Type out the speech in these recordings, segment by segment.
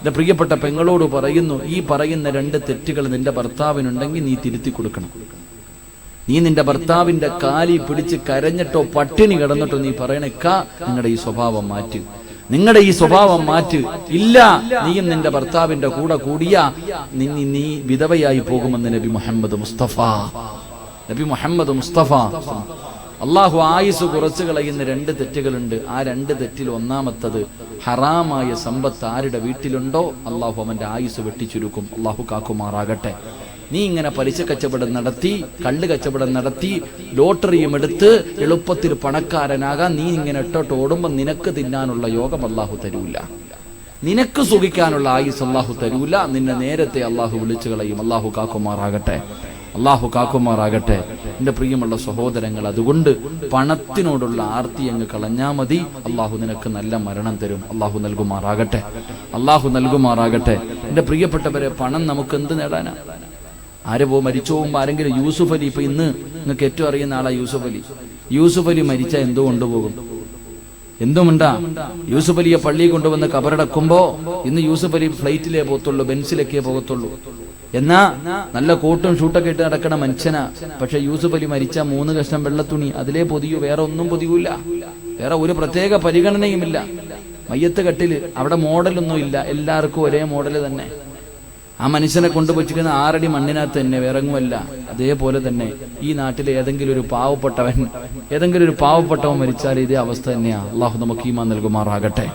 എന്റെ പ്രിയപ്പെട്ട പെങ്ങളോട് പറയുന്നു ഈ പറയുന്ന രണ്ട് തെറ്റുകൾ നിന്റെ ഭർത്താവിനുണ്ടെങ്കിൽ നീ തിരുത്തി കൊടുക്കണം. നീ നിന്റെ ഭർത്താവിന്റെ കാലി പിടിച്ച് കരഞ്ഞിട്ടോ പട്ടിണി കിടന്നിട്ടോ നീ പറയണേ കാ നിങ്ങളുടെ ഈ സ്വഭാവം മാറ്റി. നിങ്ങളുടെ ഈ സ്വഭാവം മാറ്റ്. ഇല്ല നീയും നിന്റെ ഭർത്താവിന്റെ കൂടെ കൂടിയ നീ നീ വിധവയായി പോകുമെന്ന് നബി മുഹമ്മദ് മുസ്തഫ. നബി മുഹമ്മദ് മുസ്തഫ. അള്ളാഹു ആയുസ് കുറച്ചു കളയുന്ന രണ്ട് തെറ്റുകളുണ്ട്. ആ രണ്ട് തെറ്റിൽ ഒന്നാമത്തത് ഹറാമായ സമ്പത്ത് ആരുടെ വീട്ടിലുണ്ടോ അള്ളാഹു അവന്റെ ആയുസ് വെട്ടിച്ചുരുക്കും. അള്ളാഹു കാക്കുമാറാകട്ടെ. നീ ഇങ്ങനെ പലിശ കച്ചവടം നടത്തി കള്ള് കച്ചവടം നടത്തി ലോട്ടറിയും എടുത്ത് എളുപ്പത്തിൽ പണക്കാരനാകാൻ നീ ഇങ്ങനെ ഇട്ടോട്ട് ഓടുമ്പോൾ നിനക്ക് തിന്നാനുള്ള യോഗം അള്ളാഹു തരൂല. നിനക്ക് സുഖിക്കാനുള്ള ആയുസ് അള്ളാഹു തരൂല. നിന്നെ നേരത്തെ അള്ളാഹു വിളിച്ചു കളയും. അള്ളാഹു കാക്കുമാറാകട്ടെ. അള്ളാഹു കാക്കുമാറാകട്ടെ. എന്റെ പ്രിയമുള്ള സഹോദരങ്ങൾ അതുകൊണ്ട് പണത്തിനോടുള്ള ആർത്തി അങ്ങ് കളഞ്ഞാ മതി. അള്ളാഹു നിനക്ക് നല്ല മരണം തരും. അള്ളാഹു നൽകുമാറാകട്ടെ. അള്ളാഹു നൽകുമാറാകട്ടെ. എന്റെ പ്രിയപ്പെട്ടവരെ പണം നമുക്ക് എന്ത് നേടാനാ? ആര് പോ മരിച്ചു പോകുമ്പോ ആരെങ്കിലും യൂസുഫ് അലി ഇപ്പൊ ഇന്ന് നിങ്ങൾക്ക് ഏറ്റവും അറിയുന്ന ആളാ യൂസുഫ് അലി. യൂസുഫ് അലി മരിച്ച എന്തോ കൊണ്ടുപോകും? എന്തുമുണ്ടാ യൂസുഫ് അലിയെ പള്ളിയിൽ കൊണ്ടുവന്ന് കബറടക്കുമ്പോ ഇന്ന് യൂസുഫ് അലി ഫ്ലൈറ്റിലേ പോകത്തുള്ളൂ ബെൻസിലൊക്കെ പോകത്തുള്ളൂ. എന്നാ നല്ല കോട്ടും ഷൂട്ടൊക്കെ ഇട്ട് നടക്കണ മനുഷ്യനാ. പക്ഷെ യൂസുഫ് അലി മരിച്ച മൂന്ന് കഷ്ണം വെള്ളത്തുണി അതിലേ പൊതിയൂ വേറെ ഒന്നും പൊതിയൂല. വേറെ ഒരു പ്രത്യേക പരിഗണനയുമില്ല. മയ്യത്ത് കട്ടിൽ അവിടെ മോഡലൊന്നും ഇല്ല. എല്ലാവർക്കും ഒരേ മോഡൽ തന്നെ. ആ മനുഷ്യനെ കൊണ്ടുപോയിച്ചിരിക്കുന്ന ആറടി മണ്ണിനകത്ത് തന്നെ വിറങ്ങുമല്ല. അതേപോലെ തന്നെ ഈ നാട്ടിലെ ഏതെങ്കിലും ഒരു പാവപ്പെട്ടവൻ ഏതെങ്കിലും ഒരു പാവപ്പെട്ടവൻ മരിച്ചാൽ ഇതേ അവസ്ഥ തന്നെയാ. അള്ളാഹു നമുക്ക് ഈമാൻ നൽകുമാറാകട്ടെ.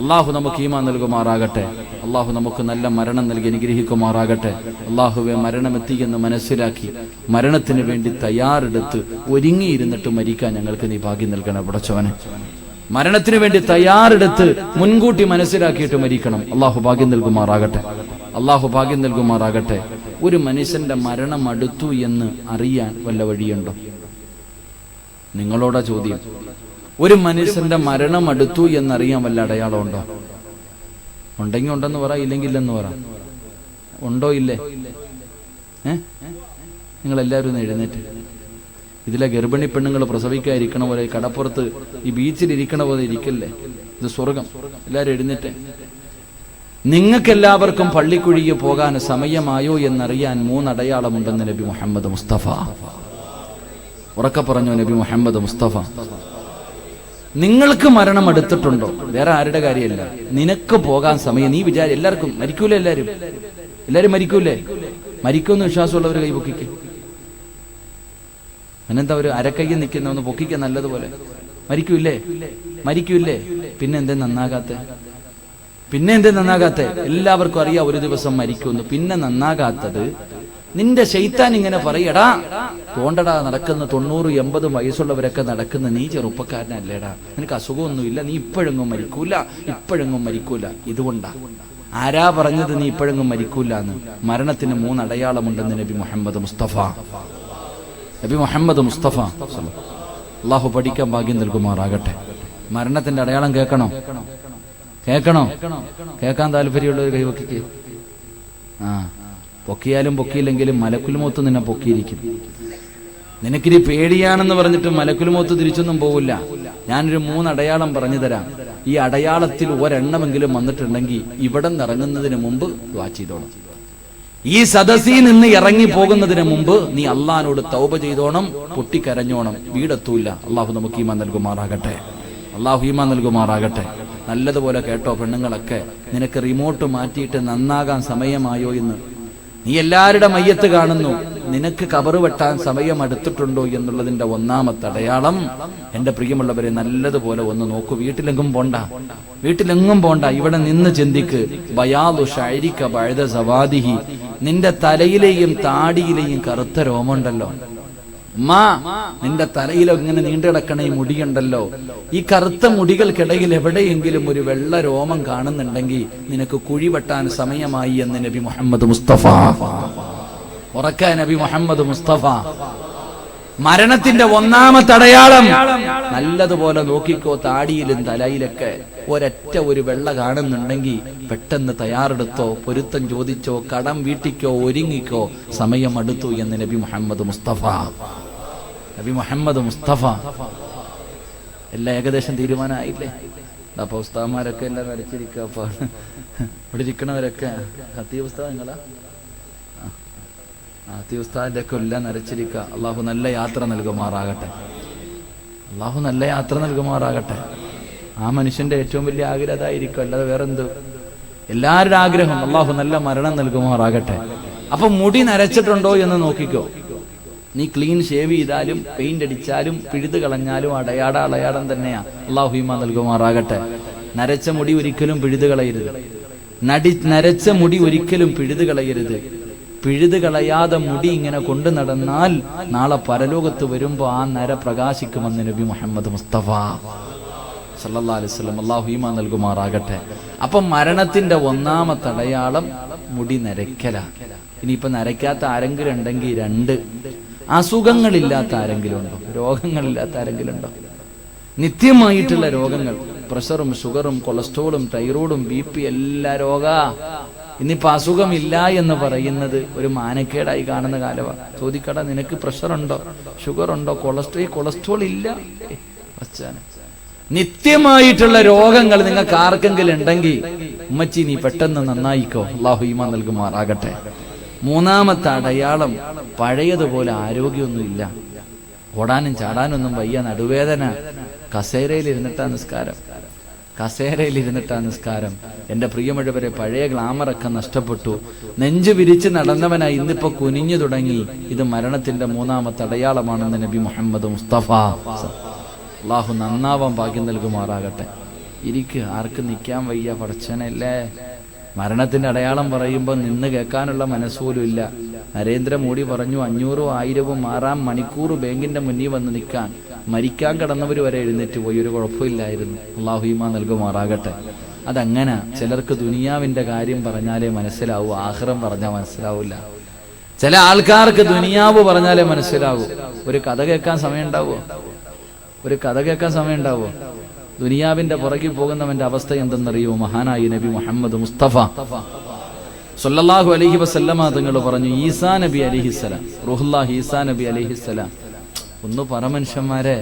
അള്ളാഹു നമുക്ക് ഈമാൻ നൽകുമാറാകട്ടെ. അള്ളാഹു നമുക്ക് നല്ല മരണം നൽകി അനുഗ്രഹിക്കുമാറാകട്ടെ. അള്ളാഹുവെ മരണമെത്തി എന്ന് മനസ്സിലാക്കി മരണത്തിന് വേണ്ടി തയ്യാറെടുത്ത് ഒരുങ്ങിയിരുന്നിട്ട് മരിക്കാൻ ഞങ്ങൾക്ക് നീ ഭാഗ്യം നൽകണം പടച്ചവനെ. മരണത്തിന് വേണ്ടി തയ്യാറെടുത്ത് മുൻകൂട്ടി മനസ്സിലാക്കിയിട്ട് മരിക്കണം. അള്ളാഹു ഭാഗ്യം നൽകുമാറാകട്ടെ. അള്ളാഹു ഭാഗ്യം നൽകുമാറാകട്ടെ. ഒരു മനുഷ്യന്റെ മരണം അടുത്തു എന്ന് അറിയാൻ വല്ല വഴിയുണ്ടോ? നിങ്ങളോടാ ചോദ്യം. ഒരു മനുഷ്യന്റെ മരണം അടുത്തു എന്നറിയാൻ വല്ല അടയാളമുണ്ടോ? ഉണ്ടെങ്കിൽ ഉണ്ടെന്ന് പറ ഇല്ലെങ്കിൽ ഇല്ലെന്ന് പറ. ഉണ്ടോ ഇല്ലേ? ഏ? നിങ്ങൾ എല്ലാവരും ഒന്ന് എഴുന്നേറ്റ്. ഇതിലെ ഗർഭിണി പെണ്ണുങ്ങൾ പ്രസവിക്കാതിരിക്കണ പോലെ കടപ്പുറത്ത് ഈ ബീച്ചിൽ ഇരിക്കണ പോലെ ഇരിക്കല്ലേ? ഇത് സ്വർഗം. എല്ലാവരും എഴുന്നേറ്റ്. നിങ്ങൾക്ക് എല്ലാവർക്കും പള്ളിക്കുഴിക്ക് പോകാൻ സമയമായോ എന്നറിയാൻ മൂന്നടയാളമുണ്ടെന്ന് നബി മുഹമ്മദ് മുസ്തഫ. ഉറക്കെ പറഞ്ഞു നബി മുഹമ്മദ് മുസ്തഫ. നിങ്ങൾക്ക് മരണം എടുത്തിട്ടുണ്ടോ വേറെ ആരുടെ കാര്യമല്ല. നിനക്ക് പോകാൻ സമയം. നീ വിചാരി എല്ലാവർക്കും മരിക്കൂലേ എല്ലാരും? എല്ലാരും മരിക്കൂലേ? മരിക്കുമെന്ന് വിശ്വാസമുള്ളവർ കൈപൊക്കിക്ക് അതിനെന്താ ഒരു അരക്കയ്യിൽ നിൽക്കുന്ന ഒന്ന് പൊക്കിക്ക നല്ലതുപോലെ. മരിക്കൂല്ലേ? മരിക്കൂല്ലേ? പിന്നെ എന്തേ നന്നാകാത്തെ? പിന്നെ എന്തേ നന്നാകാത്തെ? എല്ലാവർക്കും അറിയാം ഒരു ദിവസം മരിക്കുമെന്ന്. പിന്നെ നന്നാകാത്തത് നിന്റെ ശൈത്താൻ ഇങ്ങനെ പറയടാ തോണ്ടടാ നടക്കുന്ന തൊണ്ണൂറ് എൺപത് വയസ്സുള്ളവരൊക്കെ നടക്കുന്ന നീ ചെറുപ്പക്കാരനല്ലേടാ. നിനക്ക് അസുഖമൊന്നുമില്ല നീ ഇപ്പോഴെങ്ങും മരിക്കൂല ഇപ്പോഴെങ്ങും മരിക്കൂല. ഇതുകൊണ്ടാ. ആരാ പറഞ്ഞത് നീ ഇപ്പോഴെങ്ങും മരിക്കൂല എന്ന് മരണത്തിന് മൂന്ന് അടയാളമുണ്ടെന്ന് നബി മുഹമ്മദ് മുസ്തഫ. നബി മുഹമ്മദ് മുസ്തഫ അള്ളാഹു പഠിക്കാൻ ഭാഗ്യം നൽകുമാറാകട്ടെ. മരണത്തിന്റെ അടയാളം കേൾക്കണോ? കേൾക്കണോ? കേൾക്കാൻ താല്പര്യമുള്ളവർ കൈവക്കിക്ക്. ആ. പൊക്കിയാലും പൊക്കിയില്ലെങ്കിലും മലക്കുൽമോത്ത് നിന്നെ പൊക്കിയിരിക്കും. നിനക്കിനി പേടിയാണെന്ന് പറഞ്ഞിട്ട് മലക്കുൽമോത്ത് തിരിച്ചൊന്നും പോവില്ല. ഞാനൊരു മൂന്ന് അടയാളം പറഞ്ഞു തരാം. ഈ അടയാളത്തിൽ ഒരെണ്ണമെങ്കിലും വന്നിട്ടുണ്ടെങ്കിൽ ഇവിടെ നിറങ്ങുന്നതിന് മുമ്പ് ദ്വാ ചെയ്തോണം. ഈ സദസ്സിൽ നിന്ന് ഇറങ്ങി പോകുന്നതിന് മുമ്പ് നീ അള്ളഹാനോട് തൗപ ചെയ്തോണം പൊട്ടിക്കരഞ്ഞോണം. വീടെത്തൂല്ല. അള്ളാഹു നമുക്ക് ഈമാ നൽകുമാറാകട്ടെ. അള്ളാഹു ഈമാ നൽകുമാറാകട്ടെ. നല്ലതുപോലെ കേട്ടോ പെണ്ണുങ്ങളൊക്കെ. നിനക്ക് റിമോട്ട് മാറ്റിയിട്ട് നന്നാകാൻ സമയമായോ എന്ന്? നീ എല്ലാവരുടെ മയ്യത്ത് കാണുന്നു. നിനക്ക് കബറ് വെട്ടാൻ സമയം അടുത്തിട്ടുണ്ടോ എന്നുള്ളതിന്റെ ഒന്നാമത്തെ അടയാളം എന്റെ പ്രിയമുള്ളവരെ നല്ലതുപോലെ ഒന്ന് നോക്കൂ. വീട്ടിലെങ്കും പോണ്ട. വീട്ടിലെങ്ങും പോണ്ട. ഇവിടെ നിന്ന് ചിന്തിക്ക്. ബയാലു സവാദിഹി. നിന്റെ തലയിലെയും താടിയിലെയും കറുത്ത രോമുണ്ടല്ലോ ഉമ്മാ നിന്റെ തലയിൽ ഇങ്ങനെ നീണ്ടു കിടക്കണ ഈ മുടിയുണ്ടല്ലോ. ഈ കറുത്ത മുടികൾക്കിടയിൽ എവിടെയെങ്കിലും ഒരു വെള്ള രോമം കാണുന്നുണ്ടെങ്കിൽ നിനക്ക് കുഴി വെട്ടാൻ സമയമായി എന്ന് നബി മുഹമ്മദ് മുസ്തഫ. ഉറക്ക നബി മുഹമ്മദ് മുസ്തഫ. മരണത്തിന്റെ ഒന്നാമത്തെ അടയാളം. നല്ലതുപോലെ നോക്കിക്കോ താടിയിലും തലയിലൊക്കെ ഒരറ്റ ഒരു വെള്ള കാണുന്നുണ്ടെങ്കിൽ പെട്ടെന്ന് തയ്യാറെടുത്തോ പൊരുത്തം ചോദിച്ചോ കടം വീട്ടിക്കോ ഒരുങ്ങിക്കോ സമയം അടുത്തു എന്ന് നബി മുഹമ്മദ് മുസ്തഫ. നബി മുഹമ്മദ് മുസ്തഫ. എല്ലാം ഏകദേശം തീരുമാനമായില്ലേ? അപ്പൊ ഉസ്താമാരൊക്കെ എല്ലാം വരച്ചിരിക്കുക ഇവിടെ ഇരിക്കണവരൊക്കെ. കത്തിയ ഉസ്താദ് ഹത്തി കൊല്ല നരച്ചിരിക്കുക അള്ളാഹു നല്ല യാത്ര നൽകുമാറാകട്ടെ. അള്ളാഹു നല്ല യാത്ര നൽകുമാറാകട്ടെ. ആ മനുഷ്യന്റെ ഏറ്റവും വലിയ ആഗ്രഹം അതായിരിക്കും. അല്ലാതെ വേറെന്ത്? എല്ലാവരുടെ ആഗ്രഹം അള്ളാഹു നല്ല മരണം നൽകുമാറാകട്ടെ. അപ്പൊ മുടി നരച്ചിട്ടുണ്ടോ എന്ന് നോക്കിക്കോ. നീ ക്ലീൻ ഷേവ് ചെയ്താലും പെയിന്റ് അടിച്ചാലും പിഴുത് കളഞ്ഞാലും അടയാട അടയാടം തന്നെയാ അള്ളാഹു ഹിമ നൽകുമാറാകട്ടെ. നരച്ച മുടി ഒരിക്കലും പിഴുത് കളയരുത്. നടി നരച്ച മുടി ഒരിക്കലും പിഴുത് കളയരുത്. പിഴുത് കളയാതെ മുടി ഇങ്ങനെ കൊണ്ടു നടന്നാൽ നാളെ പരലോകത്ത് വരുമ്പോ ആ നര പ്രകാശിക്കുമെന്ന് നബി മുഹമ്മദ് മുസ്തഫ സല്ലല്ലാഹു അലൈഹി വസല്ലം. അള്ളാഹു ഈമ നൽകുമാറാകട്ടെ. അപ്പം മരണത്തിന്റെ ഒന്നാമത്തെ അടയാളം മുടി നരയ്ക്കല. ഇനിയിപ്പൊ നരയ്ക്കാത്ത ആരെങ്കിലും ഉണ്ടെങ്കിൽ രണ്ട്. അസുഖങ്ങളില്ലാത്ത ആരെങ്കിലും ഉണ്ടോ? രോഗങ്ങളില്ലാത്ത ആരെങ്കിലും ഉണ്ടോ? നിത്യമായിട്ടുള്ള രോഗങ്ങൾ. പ്രഷറും ഷുഗറും കൊളസ്ട്രോളും തൈറോയിഡും ബി പി എല്ലാ രോഗ. ഇന്നിപ്പോ അസുഖമില്ല എന്ന് പറയുന്നത് ഒരു മാനക്കേടായി കാണുന്ന കാലമാണ് ചോദിക്കട നിനക്ക് പ്രഷർ ഉണ്ടോ ഷുഗർ ഉണ്ടോ കൊളസ്ട്രോൾ കൊളസ്ട്രോൾ ഇല്ല നിത്യമായിട്ടുള്ള രോഗങ്ങൾ നിങ്ങൾക്ക് ആർക്കെങ്കിലും ഉണ്ടെങ്കിൽ ഉമ്മച്ചി നീ പെട്ടെന്ന് നന്നായിക്കോ. അള്ളാഹു ഈമ നൽകുമാറാകട്ടെ. മൂന്നാമത്തെ അടയാളം പഴയതുപോലെ ആരോഗ്യമൊന്നുമില്ല. ഓടാനും ചാടാനൊന്നും വയ്യ. നടുവേദന കസേരയിൽ ഇരുന്നിട്ടാ നിസ്കാരം. കസേരയിൽ ഇരുന്നിട്ട നിസ്കാരം. എന്റെ പ്രിയമുഴവരെ പഴയ ഗ്ലാമറൊക്കെ നഷ്ടപ്പെട്ടു. നെഞ്ചു വിരിച്ച് നടന്നവനായി ഇന്നിപ്പോ കുനിഞ്ഞു തുടങ്ങി. ഇത് മരണത്തിന്റെ മൂന്നാമത്തെ അടയാളമാണെന്ന് നബി മുഹമ്മദ് മുസ്തഫ. അള്ളാഹു നന്നാവാൻ ഭാഗ്യം നൽകുമാറാകട്ടെ. ഇരിക്കുക ആർക്ക് നിൽക്കാൻ വയ്യ പടച്ചനല്ലേ മരണത്തിന്റെ അടയാളം പറയുമ്പോൾ നിന്ന് കേൾക്കാനുള്ള മനസ്സുപോലും ഇല്ല. നരേന്ദ്രമോദി പറഞ്ഞു അഞ്ഞൂറും ആയിരവും ആറാം മണിക്കൂർ ബാങ്കിന്റെ മുന്നിൽ വന്ന് നിൽക്കാൻ. മരിക്കാൻ കിടന്നവർ വരെ എഴുന്നേറ്റ് പോയി ഒരു കുഴപ്പമില്ലായിരുന്നു. അള്ളാഹുയിമ നൽകുമാറാകട്ടെ. അതങ്ങനെ ചിലർക്ക് ദുനിയാവിന്റെ കാര്യം പറഞ്ഞാലേ മനസ്സിലാവൂ ആഹ്റം പറഞ്ഞാൽ മനസ്സിലാവില്ല ചില ആൾക്കാർക്ക് ദുനിയാവ് പറഞ്ഞാലേ മനസ്സിലാവൂ. ഒരു കഥ കേൾക്കാൻ സമയം ഒരു കഥ കേൾക്കാൻ സമയം ദുനിയാവിന്റെ പുറകിൽ പോകുന്നവന്റെ അവസ്ഥ എന്തെന്നറിയോ? മഹാനായി നബി മുഹമ്മദ് മുസ്തഫ സല്ലല്ലാഹു അലഹി വസല്ലമ തങ്ങൾ പറഞ്ഞു ഈസാ നബി അലിഹിസ്സലാം റുഹുല്ലാഹ് ഈസാ നബി അലിഹിസ്സലാം ഒന്ന് പറ മനുഷ്യന്മാരെ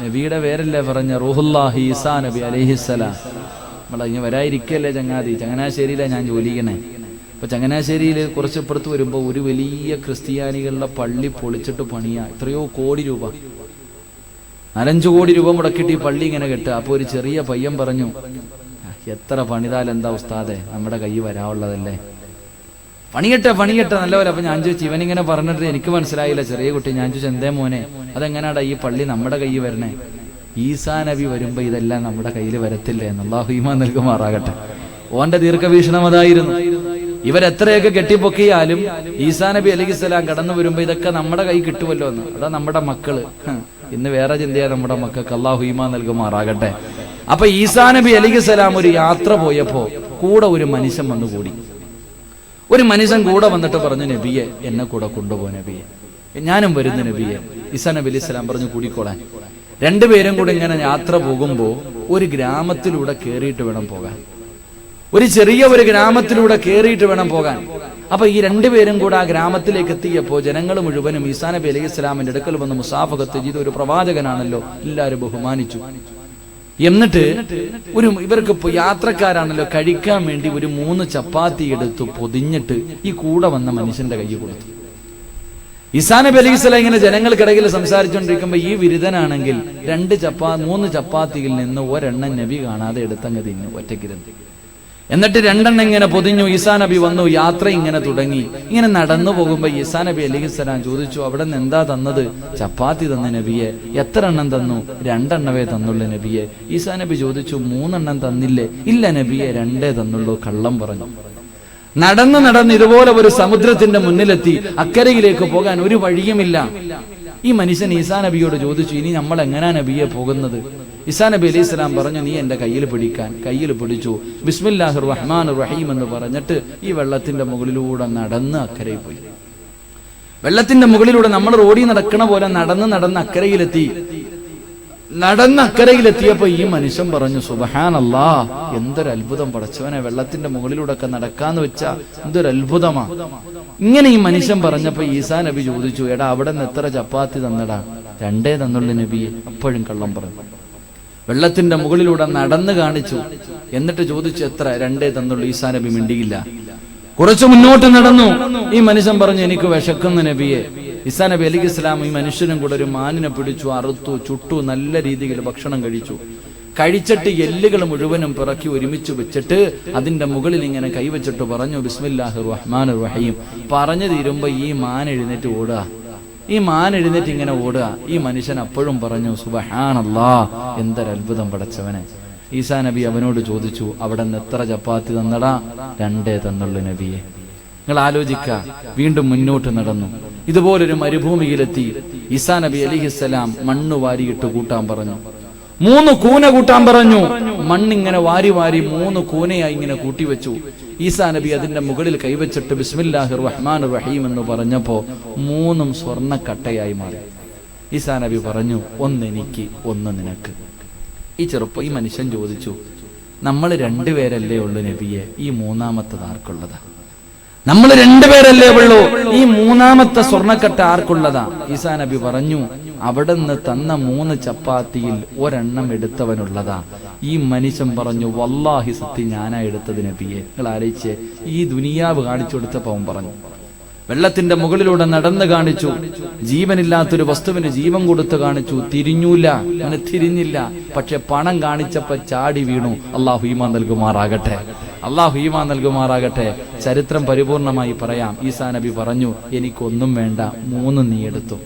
നബിയുടെ പേരല്ലേ പറഞ്ഞ റുഹുല്ലാഹ് ഈസാ നബി അലിഹിസ്സലാം നമ്മളെ ഇനി വരാതിരിക്കല്ലേ ചങ്ങാതി? ചങ്ങനാശ്ശേരിയിലെ ഞാൻ ജോലിക്കണേ. ചെയ്യണേ അപ്പൊ ചങ്ങനാശ്ശേരിയിൽ കുറച്ച് ഇപ്പുറത്ത് വരുമ്പോൾ ഒരു വലിയ ക്രിസ്ത്യാനികളുടെ പള്ളി പൊളിച്ചിട്ട് പണിയാ. എത്രയോ കോടി രൂപ. നാലഞ്ചു കോടി രൂപ മുടക്കിയിട്ട് ഈ പള്ളി ഇങ്ങനെ കെട്ടുക. അപ്പൊ ഒരു ചെറിയ പയ്യൻ പറഞ്ഞു എത്ര പണിതാൽ എന്താ ഉസ്താദെ? നമ്മുടെ കൈ വരാനുള്ളതല്ലേ പണിയട്ടെ പണിയട്ടെ നല്ലപോലെ അപ്പൊ ഞാൻ ചോദിച്ചു ഇവനിങ്ങനെ പറഞ്ഞിട്ട് എനിക്ക് മനസ്സിലായില്ല. ചെറിയ കുട്ടി ഞാൻ ചോദിച്ചു എന്തേ മോനെ? അതെങ്ങനാടാ ഈ പള്ളി നമ്മുടെ കയ്യിൽ വരണേ? ഈസാ നബി വരുമ്പോ ഇതെല്ലാം നമ്മുടെ കയ്യിൽ വരത്തില്ലേ? എന്നുള്ള ഈമാൻ നൽകുമാറാകട്ടെ. ഓന്റെ ദീർഘവീക്ഷണം അതായിരുന്നു. ഇവരെത്രയൊക്കെ കെട്ടിപ്പൊക്കിയാലും ഈസാ നബി അലഹിസ്സലാം കടന്നു വരുമ്പോ ഇതൊക്കെ നമ്മുടെ കൈ കിട്ടുമല്ലോ എന്ന്. അതാ നമ്മുടെ മക്കൾ. ഇന്ന് വേറെ ചിന്തയാ നമ്മുടെ മക്കൾക്ക്. അള്ളാഹു ഈമാൻ നൽകുമാറാകട്ടെ. അപ്പൊ ഈസാ നബി അലിഖിസ്സലാം ഒരു യാത്ര പോയപ്പോ കൂടെ ഒരു മനുഷ്യൻ വന്നു കൂടി ഒരു മനുഷ്യൻ കൂടെ വന്നിട്ട് പറഞ്ഞു നബിയെ എന്നെ കൂടെ കൊണ്ടുപോ നബിയെ. ഞാനും വരുന്നു നബിയെ. ഈസാ നബി അലി ഇസ്ലാം പറഞ്ഞു കൂടിക്കോളാൻ. രണ്ടുപേരും കൂടെ ഇങ്ങനെ യാത്ര പോകുമ്പോൾ ഒരു ഗ്രാമത്തിലൂടെ കയറിയിട്ട് വേണം പോകാൻ. ഒരു ചെറിയ ഒരു ഗ്രാമത്തിലൂടെ കയറിയിട്ട് വേണം പോകാൻ. അപ്പൊ ഈ രണ്ടുപേരും കൂടെ ആ ഗ്രാമത്തിലേക്ക് എത്തിയപ്പോ ജനങ്ങൾ മുഴുവനും ഈസാ നബി അലൈഹി സ്വലാമിന്റെ അടുക്കൽ വന്ന് മുസാഫകത്ത് ചെയ്ത് ഒരു പ്രവാചകനാണല്ലോ എല്ലാവരും ബഹുമാനിച്ചു. എന്നിട്ട് ഒരു ഇവർക്ക് യാത്രക്കാരാണല്ലോ കഴിക്കാൻ വേണ്ടി ഒരു മൂന്ന് ചപ്പാത്തി എടുത്തു പൊതിഞ്ഞിട്ട് ഈ കൂടെ വന്ന മനുഷ്യന്റെ കൈ കൊടുത്തു. ഇസാന നബി അലൈഹി ഇങ്ങനെ ജനങ്ങൾക്കിടയിൽ സംസാരിച്ചുകൊണ്ടിരിക്കുമ്പോൾ ഈ വിരുദ്ധനാണെങ്കിൽ രണ്ട് ചപ്പാ മൂന്ന് ചപ്പാത്തിയിൽ നിന്ന് ഒരെണ്ണം നബി കാണാതെ എടുത്തങ്ങ് തിന്നു ഒറ്റക്കിരുന്ന് എന്നിട്ട് രണ്ടെണ്ണം ഇങ്ങനെ പൊതിഞ്ഞു. ഈസാ നബി വന്നു യാത്ര ഇങ്ങനെ തുടങ്ങി. ഇങ്ങനെ നടന്നു പോകുമ്പോ ഈസാ നബി അലി ഇസ്ലാം ചോദിച്ചു അവിടെ നിന്ന് എന്താ തന്നത്? ചപ്പാത്തി തന്ന നബിയെ. എത്ര എണ്ണം തന്നു? രണ്ടെണ്ണവേ തന്നുള്ള നബിയെ. ഈസാ നബി ചോദിച്ചു മൂന്നെണ്ണം തന്നില്ലേ? ഇല്ല നബിയെ രണ്ടേ തന്നുള്ളൂ. കള്ളം പറഞ്ഞു. നടന്ന് നടന്ന് ഇതുപോലെ ഒരു സമുദ്രത്തിന്റെ മുന്നിലെത്തി. അക്കരയിലേക്ക് പോകാൻ ഒരു വഴിയുമില്ല. ഈ മനുഷ്യൻ ഈസാ നബിയോട് ചോദിച്ചു ഇനി നമ്മൾ എങ്ങനാ നബിയെ പോകുന്നത്? ഈസാ നബി അലൈഹി സ്വലാം പറഞ്ഞു നീ എന്റെ കയ്യിൽ പിടിക്കാൻ കയ്യിൽ പിടിച്ചു. ബിസ്മില്ലാഹു റഹ്മാൻ റഹീം എന്ന് പറഞ്ഞിട്ട് ഈ വെള്ളത്തിന്റെ മുകളിലൂടെ നടന്ന് അക്കരയിൽ പോയി. വെള്ളത്തിന്റെ മുകളിലൂടെ നമ്മൾ റോഡിൽ നടക്കണ പോലെ നടന്ന് നടന്ന് അക്കരയിലെത്തി. നടന്ന് അക്കരയിലെത്തിയപ്പോ ഈ മനുഷ്യൻ പറഞ്ഞു സുബഹാനല്ലാ എന്തൊരു അത്ഭുതം പടച്ചവനെ വെള്ളത്തിന്റെ മുകളിലൂടെ ഒക്കെ നടക്കാന്ന് വെച്ചാ എന്തൊരു അത്ഭുതമാ ഇങ്ങനെ ഈ മനുഷ്യൻ പറഞ്ഞപ്പോ ഈസാ നബി ചോദിച്ചു എടാ അവിടെ നിന്ന് എത്ര ചപ്പാത്തി തന്നടാ? രണ്ടേ തന്നുള്ളു നബി അപ്പോഴും കള്ളം പറഞ്ഞു. വെള്ളത്തിന്റെ മുകളിലൂടെ നടന്നു കാണിച്ചു. എന്നിട്ട് ചോദിച്ചു എത്ര? രണ്ടേ തന്നുള്ളു. ഈസാ നബി മിണ്ടിയില്ല. കുറച്ചു മുന്നോട്ട് നടന്നു. ഈ മനുഷ്യൻ പറഞ്ഞു എനിക്ക് വിശക്കുന്ന നബിയെ. ഈസാ നബി അലി ഇസ്ലാം ഈ മനുഷ്യനും കൂടെ ഒരു മാനിനെ പിടിച്ചു അറുത്തു ചുട്ടു നല്ല രീതിയിൽ ഭക്ഷണം കഴിച്ചു. കഴിച്ചിട്ട് എല്ലുകൾ മുഴുവനും പിറക്കി ഒരുമിച്ച് വെച്ചിട്ട് അതിന്റെ മുകളിൽ ഇങ്ങനെ കൈവച്ചിട്ട് പറഞ്ഞു ബിസ്മില്ലാഹി റഹ്മാൻ റഹീം പറഞ്ഞു തീരുമ്പോ ഈ മാൻ എഴുന്നേറ്റ് ഓടുക. ഈ മാൻ എഴുന്നേറ്റ് ഇങ്ങനെ ഓടുക. ഈ മനുഷ്യൻ അപ്പോഴും പറഞ്ഞു സുബഹാനല്ലാ എന്തൊരത്ഭുതം പടച്ചവനെ. ഈസാ നബി അവനോട് ചോദിച്ചു അവിടെ നിന്ന് എത്ര ചപ്പാത്തി തന്നടാ? രണ്ടേ തന്നുള്ളു നബിയെ. നിങ്ങൾ ആലോചിക്ക വീണ്ടും മുന്നോട്ട് നടന്നു. ഇതുപോലൊരു മരുഭൂമിയിലെത്തി ഇസാ നബി അലിഹിസ്സലാം മണ്ണ് വാരിയിട്ട് കൂട്ടാൻ പറഞ്ഞു. മൂന്ന് കൂന കൂട്ടാൻ പറഞ്ഞു. മണ്ണിങ്ങനെ വാരി വാരി മൂന്ന് കൂനയായി ഇങ്ങനെ കൂട്ടിവെച്ചു ഈസാ നബി അതിന്റെ മുകളിൽ കൈവച്ചിട്ട് ബിസ്മില്ലാഹിർ റഹ്മാൻ റഹീം എന്ന് പറഞ്ഞപ്പോ മൂന്നും സ്വർണക്കട്ടയായി മാറി. ഈസാ നബി പറഞ്ഞു ഒന്ന് എനിക്ക് ഒന്ന് നിനക്ക്. ഈ ചെറുപ്പം ഈ മനുഷ്യൻ ചോദിച്ചു നമ്മൾ രണ്ടുപേരല്ലേ ഉള്ളു നബിയെ? ഈ മൂന്നാമത്തത് ആർക്കുള്ളതാ? നമ്മൾ രണ്ടുപേരല്ലേ ഉള്ളൂ. ഈ മൂന്നാമത്തെ സ്വർണക്കട്ട ആർക്കുള്ളതാ? ഈസാ നബി പറഞ്ഞു അവിടെ നിന്ന് തന്ന മൂന്ന് ചപ്പാത്തിയിൽ ഒരെണ്ണം എടുത്തവനുള്ളതാ. ഈ മനുഷ്യൻ പറഞ്ഞു വല്ലാഹി സത്യം ഞാനാ എടുത്തത് നബിയെ. നിങ്ങൾ ആലോചിച്ച് ഈ ദുനിയാവ് കാണിച്ചു കൊടുത്തപ്പോൾ അവൻ പറഞ്ഞു. വെള്ളത്തിന്റെ മുകളിലൂടെ നടന്നു കാണിച്ചു. ജീവനില്ലാത്തൊരു വസ്തുവിന് ജീവൻ കൊടുത്ത് കാണിച്ചു. തിരിഞ്ഞൂല അവന് തിരിഞ്ഞില്ല. പക്ഷെ പണം കാണിച്ചപ്പോ ചാടി വീണു. അള്ളാഹു ഈമാ നൽകുമാറാകട്ടെ. അള്ളാഹു ഈമാ നൽകുമാറാകട്ടെ. ചരിത്രം പരിപൂർണമായി പറയാം. ഈസാ നബി പറഞ്ഞു എനിക്കൊന്നും വേണ്ട. മൂന്ന് നീ എടുത്തു.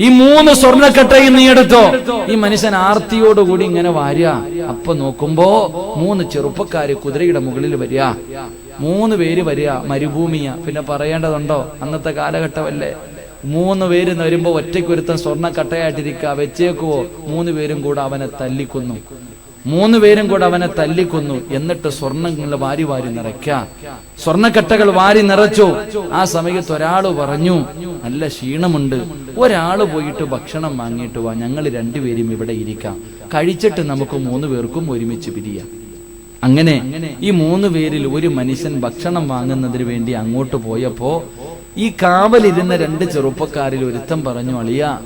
ഈ മൂന്ന് സ്വർണക്കട്ടയും നീ എടുത്തോ? ഈ മനുഷ്യൻ ആർത്തിയോടുകൂടി ഇങ്ങനെ വാര്യ അപ്പൊ നോക്കുമ്പോ മൂന്ന് ചെറുപ്പക്കാര് കുതിരയുടെ മുകളിൽ വരിക. മൂന്ന് പേര് വരിക. മരുഭൂമിയ. പിന്നെ പറയേണ്ടതുണ്ടോ? അന്നത്തെ കാലഘട്ടമല്ലേ? മൂന്ന് പേര് വരുമ്പോ ഒറ്റയ്ക്കൊരുത്തൻ സ്വർണക്കട്ടയായിട്ടിരിക്കുക വെച്ചേക്കുവോ? മൂന്ന് പേരും കൂടെ അവനെ തല്ലിക്കൊന്നു. മൂന്ന് പേരും കൂടെ അവനെ തല്ലിക്കൊന്നു. എന്നിട്ട് സ്വർണങ്ങൾ വാരി വാരി നിറയ്ക്ക. സ്വർണക്കട്ടകൾ വാരി നിറച്ചു. ആ സമയത്ത് ഒരാൾ പറഞ്ഞു നല്ല ക്ഷീണമുണ്ട്. ഒരാൾ പോയിട്ട് ഭക്ഷണം വാങ്ങിയിട്ട് വാ. ഞങ്ങൾ രണ്ടുപേരും ഇവിടെ ഇരിക്കാം. കഴിച്ചിട്ട് നമുക്ക് മൂന്ന് പേർക്കും ഒരുമിച്ച് പിരിയാം. അങ്ങനെ ഈ മൂന്ന് പേരിൽ ഒരു മനുഷ്യൻ ഭക്ഷണം വാങ്ങുന്നതിന് വേണ്ടി അങ്ങോട്ട് പോയപ്പോ ഈ കാവലിരുന്ന രണ്ട് ചെറുപ്പക്കാരിൽ ഒരുത്തം പറഞ്ഞു അളിയ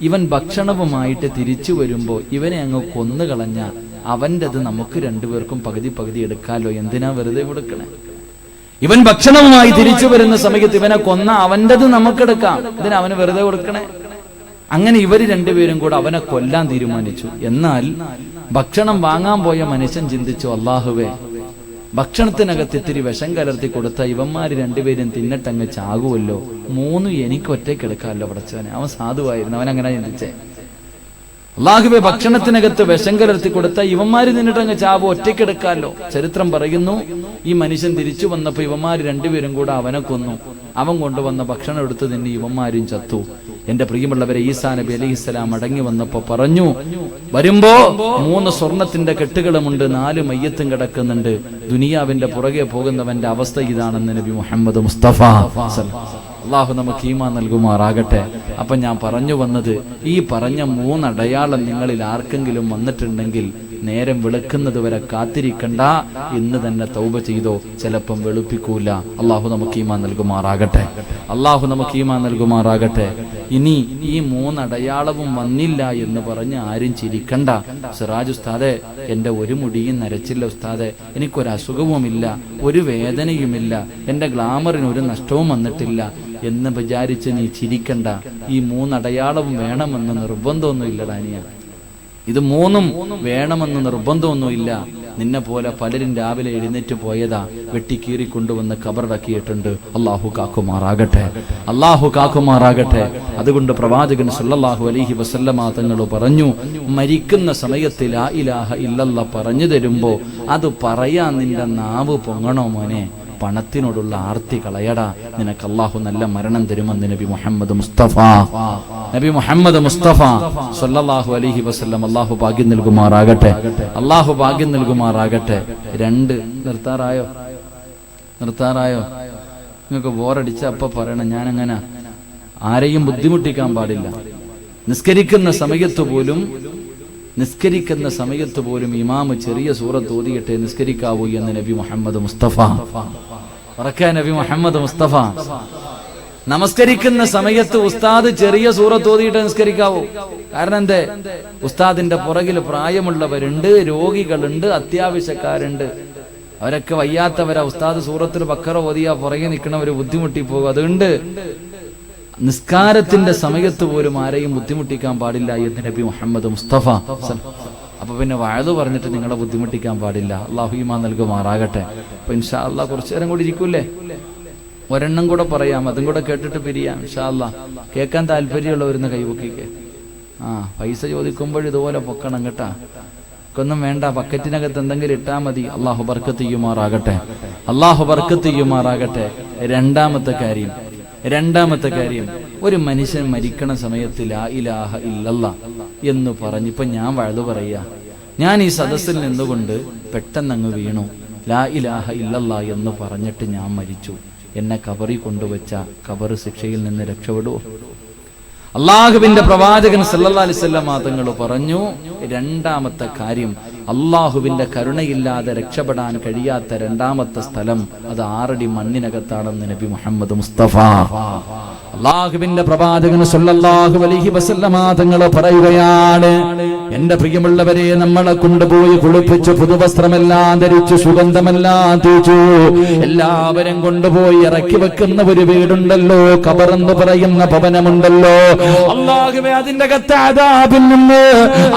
ഇവൻ ഭക്ഷണവുമായിട്ട് തിരിച്ചു വരുമ്പോൾ ഇവനെ അങ്ങ് കൊന്നുകളഞ്ഞ അവന്റെത് നമുക്ക് രണ്ടുപേർക്കും പകുതി പകുതി എടുക്കാലോ? എന്തിനാ വെറുതെ കൊടുക്കണേ? ഇവൻ ഭക്ഷണവുമായി തിരിച്ചു വരുന്ന സമയത്ത് ഇവനെ കൊന്ന അവന്റെത് നമുക്കെടുക്കാം ഇതിന് അവന് വെറുതെ കൊടുക്കണേ? അങ്ങനെ ഇവർ രണ്ടുപേരും കൂടെ അവനെ കൊല്ലാൻ തീരുമാനിച്ചു. എന്നാൽ ഭക്ഷണം വാങ്ങാൻ പോയ മനുഷ്യൻ ചിന്തിച്ചു അള്ളാഹുവേ ഭക്ഷണത്തിനകത്ത് ഇത്തിരി വിഷം കലർത്തി കൊടുത്ത ഇവന്മാര് രണ്ടുപേരും തിന്നിട്ടങ്ങ് ചാകുമല്ലോ മൂന്ന് എനിക്ക് ഒറ്റയ്ക്ക് എടുക്കാമല്ലോ പടച്ചവനെ. അവൻ സാധുവായിരുന്നു. അവൻ അങ്ങനെ ചിന്തിച്ചേ. അള്ളാഹുബെ ഭക്ഷണത്തിനകത്ത് വിഷം കലർത്തി കൊടുത്ത ഇവന്മാര് നിന്നിട്ടങ്ങ് ഒറ്റയ്ക്ക് ഒറ്റയ്ക്കെടുക്കാമല്ലോ ചരിത്രം പറയുന്നു ഈ മനുഷ്യൻ തിരിച്ചു വന്നപ്പോ ഇവന്മാര് രണ്ടുപേരും കൂടെ അവനെ കൊന്നു. അവൻ കൊണ്ടുവന്ന ഭക്ഷണം എടുത്ത് തന്നെ ഇവന്മാരും ചത്തു. എന്റെ പ്രിയമുള്ളവരെ ഈസാ നബി അലൈഹിസ്സലാം അടങ്ങി വന്നപ്പോ പറഞ്ഞു വരുമ്പോ മൂന്ന് സ്വർണത്തിന്റെ കെട്ടുകളുമുണ്ട് നാല് മയ്യത്തും കിടക്കുന്നുണ്ട്. ദുനിയാവിന്റെ പുറകെ പോകുന്നവന്റെ അവസ്ഥ ഇതാണെന്ന് നബി മുഹമ്മദ് മുസ്തഫ അള്ളാഹു നമുക്ക് ഈമാ നൽകുമാറാകട്ടെ. അപ്പൊ ഞാൻ പറഞ്ഞു വന്നത് ഈ പറഞ്ഞ മൂന്നടയാളം നിങ്ങളിൽ ആർക്കെങ്കിലും വന്നിട്ടുണ്ടെങ്കിൽ നേരം വെളുക്കുന്നത് വരെ കാത്തിരിക്കണ്ട. ഇന്ന് തന്നെ തൗബ ചെയ്തോ ചിലപ്പം വെളുപ്പിക്കൂല. അള്ളാഹു നമുക്ക് ഈമാ നൽകുമാറാകട്ടെ. അള്ളാഹു നമുക്ക് ഈമാ നൽകുമാറാകട്ടെ. ഇനി ഈ മൂന്നടയാളവും വന്നില്ല എന്ന് പറഞ്ഞ് ആരും ചിരിക്കണ്ട. സിറാജ് ഉസ്താദെ എന്റെ ഒരു മുടിയും നരച്ചില്ല ഉസ്താദെ. എനിക്കൊരു അസുഖവുമില്ല ഒരു വേദനയുമില്ല എന്റെ ഗ്ലാമറിന് ഒരു നഷ്ടവും വന്നിട്ടില്ല എന്ന് വിചാരിച്ച് നീ ചിരിക്കണ്ട. ഈ മൂന്നടയാളവും വേണമെന്ന് നിർബന്ധമൊന്നും ഇല്ലടാ നീ ഇത് മൂന്നും വേണമെന്ന് നിർബന്ധമൊന്നുമില്ല. നിന്നെ പോലെ പലരും രാവിലെ എഴുന്നേറ്റ് പോയതാ വെട്ടിക്കീറി കൊണ്ടുവന്ന് കബറടക്കിയിട്ടുണ്ട് അള്ളാഹു കാക്കുമാറാകട്ടെ. അള്ളാഹു കാക്കുമാറാകട്ടെ. അതുകൊണ്ട് പ്രവാചകൻ സല്ലല്ലാഹു അലഹി വസല്ലമ തങ്ങൾ പറഞ്ഞു മരിക്കുന്ന സമയത്തിൽ ആ ഇലാഹ ഇല്ലല്ല പറഞ്ഞു തരുമ്പോ അത് പറയാൻ നിന്റെ നാവ് പൊങ്ങണോ മോനെ? പണത്തിനോടുള്ള ആർത്തി കളയടാ. നിനക്ക് അള്ളാഹു നല്ല മരണം തരുമെന്ന് നബി മുഹമ്മദ് മുസ്തഫ. നബി മുഹമ്മദ് മുസ്തഫ സല്ലല്ലാഹു അലഹി വസ്ലം അള്ളാഹു ഭാഗ്യം നൽകുമാറാകട്ടെ. അള്ളാഹു ഭാഗ്യം നൽകുമാറാകട്ടെ. രണ്ട് നിർത്താറായോ? നിർത്താറായോ? നിങ്ങൾക്ക് ബോറടിച്ച അപ്പ പറയണം ഞാനങ്ങനെ ആരെയും ബുദ്ധിമുട്ടിക്കാൻ പാടില്ല. നിസ്കരിക്കുന്ന സമയത്ത് പോലും നിസ്കരിക്കുന്ന സമയത്ത് പോലും ഇമാമ് ചെറിയ സൂറത്ത് ഓതിയിട്ടെ നിസ്കരിക്കാവൂ എന്ന് നബി മുഹമ്മദ് മുസ്തഫ. നബി മുഹമ്മദ് മുസ്തഫ. നമസ്കരിക്കുന്ന സമയത്ത് ഉസ്താദ് ചെറിയ സൂറത്ത് ഓതിയിട്ട് നമസ്കരിക്കാവൂ. കാരണം എന്തേ? ഉസ്താദിന്റെ പുറകിൽ പ്രായമുള്ളവരുണ്ട് രോഗികളുണ്ട് അത്യാവശ്യക്കാരുണ്ട്. അവരൊക്കെ വയ്യാത്തവരാ. ഉസ്താദ് സൂറത്തിൽ ബക്കറ ഓതിയാ പുറകെ നിൽക്കണവര് ബുദ്ധിമുട്ടി പോകും അതുകൊണ്ട് നിസ്കാരത്തിന്റെ സമയത്ത് പോലും ആരെയും ബുദ്ധിമുട്ടിക്കാൻ പാടില്ല എന്ന് നബി മുഹമ്മദ് മുസ്തഫ അപ്പൊ പിന്നെ വഴുതു പറഞ്ഞിട്ട് നിങ്ങളെ ബുദ്ധിമുട്ടിക്കാൻ പാടില്ല. അള്ളാഹു ഈമാ നൽകുമാറാകട്ടെ. അപ്പൊ ഇൻഷാ അള്ളാഹ് കുറച്ചു നേരം കൂടി ഇരിക്കൂലേ ഒരെണ്ണം കൂടെ പറയാം അതും കൂടെ കേട്ടിട്ട് പിരിയാം അള്ളാഹ് കേൾക്കാൻ താല്പര്യമുള്ളവരുന്ന് കൈവക്കിക്കെ. ആ പൈസ ചോദിക്കുമ്പോൾ ഇതുപോലെ പൊക്കണം കേട്ടാ. ഒന്നും വേണ്ട ബക്കറ്റിനകത്ത് എന്തെങ്കിലും ഇട്ടാ മതി. അള്ളാഹു ബർക്കത്ത് ചെയ്യുമാറാകട്ടെ. അള്ളാഹു ബർക്കത്ത് ചെയ്യുമാറാകട്ടെ. രണ്ടാമത്തെ കാര്യം രണ്ടാമത്തെ കാര്യം ഒരു മനുഷ്യൻ മരിക്കണ സമയത്ത് ലാ ഇലാഹ ഇല്ലല്ല എന്ന് പറഞ്ഞ് ഇപ്പൊ ഞാൻ വഴുതു പറയാ ഞാൻ ഈ സദസ്സിൽ നിന്നുകൊണ്ട് പെട്ടെന്ന് അങ്ങ് വീണു. ലാ ഇലാഹ ഇല്ലല്ല എന്ന് പറഞ്ഞിട്ട് ഞാൻ മരിച്ചു. എന്നെ കബറി കൊണ്ടുവച്ച കബർ ശിക്ഷയിൽ നിന്ന് രക്ഷപ്പെടുവോ? അള്ളാഹുവിന്റെ പ്രവാചകൻ അലൈഹി മാതങ്ങൾ തങ്ങൾ പറഞ്ഞു രണ്ടാമത്തെ കാര്യം അള്ളാഹുവിന്റെ കരുണയില്ലാതെ രക്ഷപ്പെടാൻ കഴിയാത്ത രണ്ടാമത്തെ സ്ഥലം അത് ആറടി മണ്ണിനകത്താണെന്ന് നബി മുഹമ്മദ് മുസ്തഫ. അള്ളാഹുവിന്റെ പ്രവാചകൻ സല്ലല്ലാഹു അലൈഹി വസല്ലമ തങ്ങൾ പറയുകയാണ് എന്റെ പ്രിയമുള്ളവരെ നമ്മളെ കൊണ്ടുപോയി കുളിപ്പിച്ച് പുതുവസ്ത്രമെല്ലാം ധരിച്ചു സുഗന്ധമെല്ലാം തേച്ചു. എല്ലാവരും കൊണ്ടുപോയി ഇറക്കി വെക്കുന്ന ഒരു വീടുണ്ടല്ലോ കബറെന്ന് പറയുന്ന ഭവനമുണ്ടല്ലോ. അള്ളാഹുവെ അതിന്റെ കത്താതാപിൽ നിന്ന്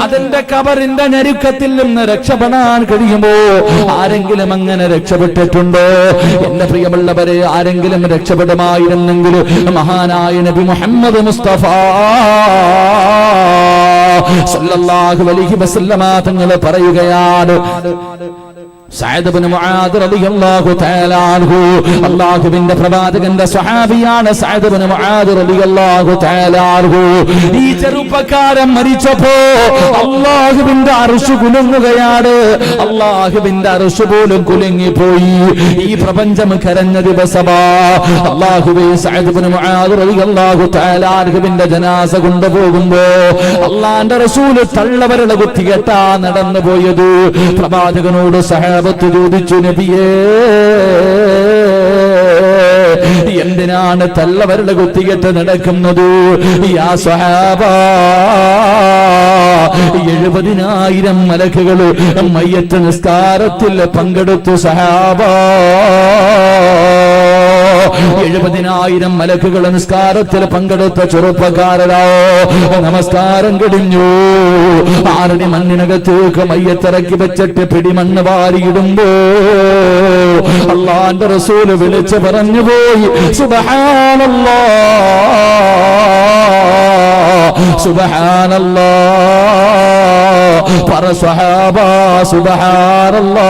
അതിന്റെ കബറിന്റെ ഞെരുക്കത്തിൽ നിന്ന് രക്ഷപ്പെടാൻ കഴിയുമോ ആരെങ്കിലും അങ്ങനെ രക്ഷപ്പെട്ടിട്ടുണ്ടോ? എന്റെ പ്രിയമുള്ളവരെ ആരെങ്കിലും രക്ഷപ്പെടുമായിരുന്നെങ്കിൽ മഹാനായ നബി മുഹമ്മദ് മുസ്തഫ സല്ലല്ലാഹു അലൈഹി വസല്ലമ തങ്ങൾ പറയുകയാണ് അല്ലാഹുവിന്റെ പ്രവാചകന്റെ സ്വഹാബിയാണ് ഈ ചെറുപ്പക്കാരൻ മരിച്ചപ്പോ അല്ലാഹുവിന്റെ അർശ് കുലുങ്ങുകയാണ്. അല്ലാഹുവിന്റെ അർശ് പോലും കുലുങ്ങിപ്പോയി. ഈ പ്രപഞ്ചം കരഞ്ഞ ദിവസമാ. റളിയല്ലാഹു തആല ജനാസ കൊണ്ടുപോകുമ്പോ അള്ളാന്റെ റസൂൽ തള്ളവരുടെ കുത്തികെട്ടാ നടന്നു പോയത് പ്രവാചകനോട് സഹാബത്ത് ചോദിച്ചു നബിയേ എന്തിനാണ് തള്ളവരുടെ കുത്തികെട്ട് നടക്കുന്നത്? യാ സ്വഹാബ എഴുപതിനായിരം മലക്കുകൾ മയ്യത്ത് നിസ്കാരത്തിൽ പങ്കെടുത്തു സഹാബ എഴുപതിനായിരം മലക്കുകൾ നിസ്കാരത്തിൽ പങ്കെടുത്ത ചെറുപ്പക്കാരോ നമസ്കാരം കടിഞ്ഞു. ആരുടെ മണ്ണിനകത്തേക്ക് മയ്യത്തിറക്കി വെച്ചിട്ട് പിടിമണ്ണ് വാരിയിടുമ്പോ അള്ളാന്റെ റസൂൽ വിളിച്ച് പറഞ്ഞു പോയി സുബഹാനല്ലോ സുബഹാനല്ലോ പറ സ്വഹാബ സുബഹാനല്ലാ.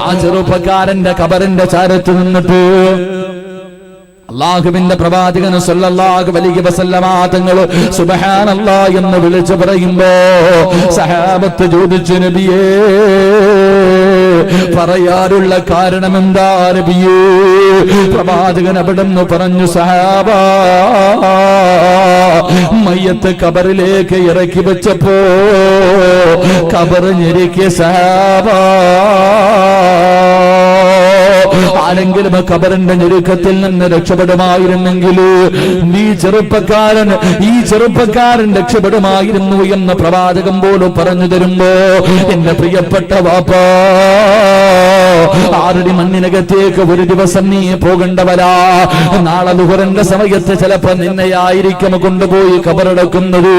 ആ ചെറുപ്പക്കാരന്റെ കബറിന്റെ ചാരത്ത് നിന്നിട്ട് അള്ളാഹുവിന്റെ പ്രവാചകന് സല്ലല്ലാഹു അലൈഹി വസല്ലമ സുബ്ഹാനല്ലാഹ് എന്ന് വിളിച്ചു പറയുമ്പോ സഹാബത്ത് ചോദിച്ചു നബിയേ പറയാനുള്ള കാരണം എന്താ നബിയേ? പ്രവാചകൻ അവിടെന്ന് പറഞ്ഞു സഹാബ മയ്യത്ത് കബറിലേക്ക് ഇറക്കി വെച്ചപ്പോ കബർ ഞെരുക്കിയ സഹാബ. ആരെങ്കിലും കബറിന്റെ ഞെരുക്കത്തിൽ നിന്ന് രക്ഷപ്പെടുമായിരുന്നെങ്കിൽ നീ ചെറുപ്പക്കാരൻ ഈ ചെറുപ്പക്കാരൻ രക്ഷപ്പെടുമായിരുന്നു എന്ന് പ്രവാചകം പോലും പറഞ്ഞു തരുമ്പോ എന്റെ പ്രിയപ്പെട്ട വാപ്പാ ആറടി മണ്ണിനകത്തേക്ക് ഒരു ദിവസം നീ പോകേണ്ടവരാ. നാളെ ദുഹറിന്റെ സമയത്ത് ചിലപ്പോ നിന്നെയായിരിക്കും കൊണ്ടുപോയി കബറടക്കുന്നത്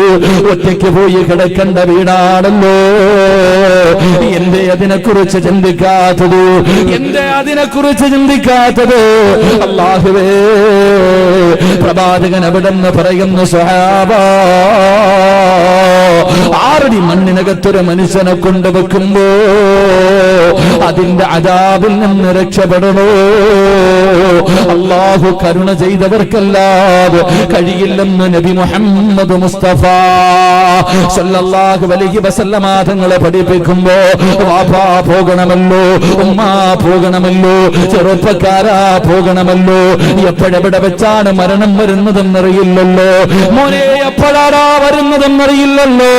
ഒറ്റയ്ക്ക് പോയി കിടക്കേണ്ട വീടാണല്ലോ. എന്റെ അതിനെക്കുറിച്ച് ചിന്തിക്കാത്തത്? എന്റെ അതിനെക്കുറിച്ച് ചിന്തിക്കാത്തത്? അള്ളാഹുവേ പ്രവാചകൻ എവിടെന്ന് പറയുന്നു സ്വഹാബ ആറടി മണ്ണിനകത്തൊരു മനുഷ്യനെ കൊണ്ടുവെക്കുമ്പോ അതിന്റെ അജാബിൽ നിന്ന് രക്ഷപ്പെടണോ? അള്ളാഹു കരുണ ചെയ്തവർക്കല്ലാതെ കഴിയില്ലെന്ന് നബി മുഹമ്മദ് മുസ്തഫ സല്ലല്ലാഹു അലൈഹി തങ്ങളെ പഠിപ്പിക്കുമ്പോ വാപ്പാ പോകണമല്ലോ ഉമ്മ പോകണമല്ലോ ചെറുപ്പക്കാരാ പോകണമല്ലോ എപ്പോഴെവിടെ വെച്ചാണ് മരണം വരുന്നതെന്ന് അറിയില്ലല്ലോ മോനെ എപ്പോഴാടാ വരുന്നതെന്നറിയില്ലല്ലോ?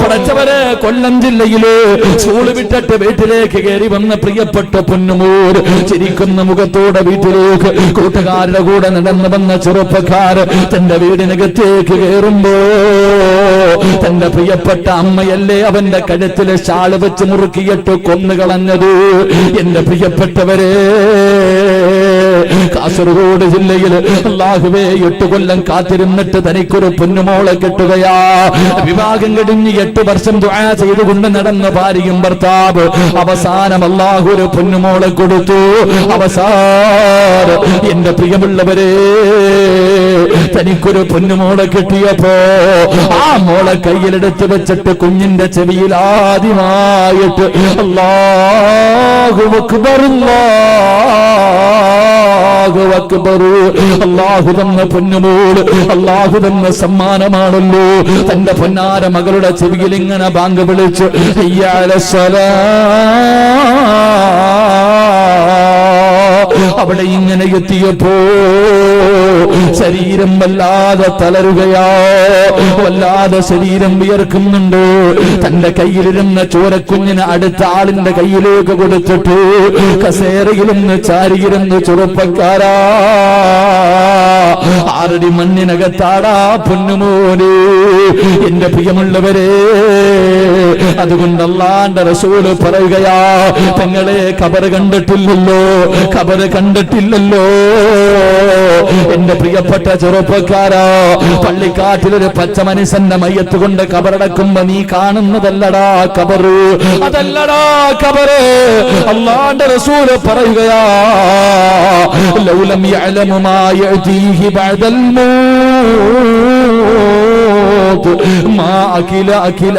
പടച്ചവരെ കൊല്ലം ജില്ലയിൽ സ്കൂൾ വിട്ടിട്ട് വീട്ടിലേക്ക് കയറി വന്ന പ്രിയപ്പെട്ട പൊന്നുമൂർ ചിരിക്കുന്ന മുഖത്തോടെ വീട്ടിലേക്ക് കൂട്ടുകാരുടെ കൂടെ നടന്നു വന്ന ചെറുപ്പക്കാർ തന്റെ വീടിനകത്തേക്ക് കയറുമ്പോ തന്റെ പ്രിയപ്പെട്ട അമ്മയല്ലേ അവന്റെ കഴുത്തിലെ ഷാൾ വെച്ച് മുറുക്കിയിട്ട് കൊന്നുകളഞ്ഞത്? എന്റെ പ്രിയപ്പെട്ടവരെ കാസർഗോഡ് ജില്ലയിൽ അള്ളാഹുവേ എട്ട് കൊല്ലം കാത്തിരുന്നിട്ട് തനിക്കൊരു പൊന്നുമോളെ കെട്ടുകയാ. വിവാഹം കഴിഞ്ഞ് എട്ട് വർഷം ദുആ ചെയ്തുകൊണ്ട് നടന്ന ഭാര്യയും ഭർത്താവ് അവസാനം അള്ളാഹു ഒരു പൊന്നുമോളെ കൊടുത്തു. അവസാന എന്റെ പ്രിയമുള്ളവരെ തനിക്കൊരു പൊന്നുമോളെ കിട്ടിയപ്പോ ആ മോളെ കയ്യിലെടുത്ത് വെച്ചിട്ട് കുഞ്ഞിന്റെ ചെവിയിൽ ആദ്യമായിട്ട് അല്ലാഹു അക്ബർ അല്ലാഹു അക്ബർ അല്ലാഹു തന്ന പൊന്നുമോൾ അല്ലാഹു തന്ന സമ്മാനമാണല്ലോ. തന്റെ പൊന്നാര മകളുടെ ചെവിയിൽ ഇങ്ങനെ ബാങ്ക് വിളിച്ചു ഹയ്യാല അവിടെ ഇങ്ങനെ എത്തിയപ്പോ ശരീരം വല്ലാതെ തളരുകയാ. വല്ലാതെ ശരീരം വിയർക്കുന്നുണ്ട്. തന്റെ കയ്യിലിരുന്ന ചോരക്കുഞ്ഞിന് അടുത്ത ആളിന്റെ കയ്യിലേക്ക് കൊടുത്തിട്ട്. കസേരയിലിരുന്ന് ചാരിയിരുന്ന് ചെറുപ്പക്കാരാ. ആറടി മണ്ണിനകത്താടാ പൊന്നുമോനെ. എന്റെ പ്രിയമുള്ളവരെ അതുകൊണ്ട് അള്ളാന്റെ റസൂൽ പറയുകയാ തങ്ങളെ കബറ് കണ്ടിട്ടില്ലല്ലോ കബറ് കണ്ടിട്ടില്ലല്ലോ. എന്റെ പ്രിയപ്പെട്ട ചെറുപ്പക്കാരാ പള്ളിക്കാട്ടിലൊരു പച്ച മനുഷ്യന്റെ മയ്യത്ത് കൊണ്ട് കബറടക്കുമ്പോ നീ കാണുന്നതല്ലടാ കബറ് അതല്ലടാ കബറ് അള്ളാന്റെ റസൂൽ പറയുകയാ ലൗലം യഅലമു മാ യഅതീഹി ബഅദൽ الموت ما أكل أكل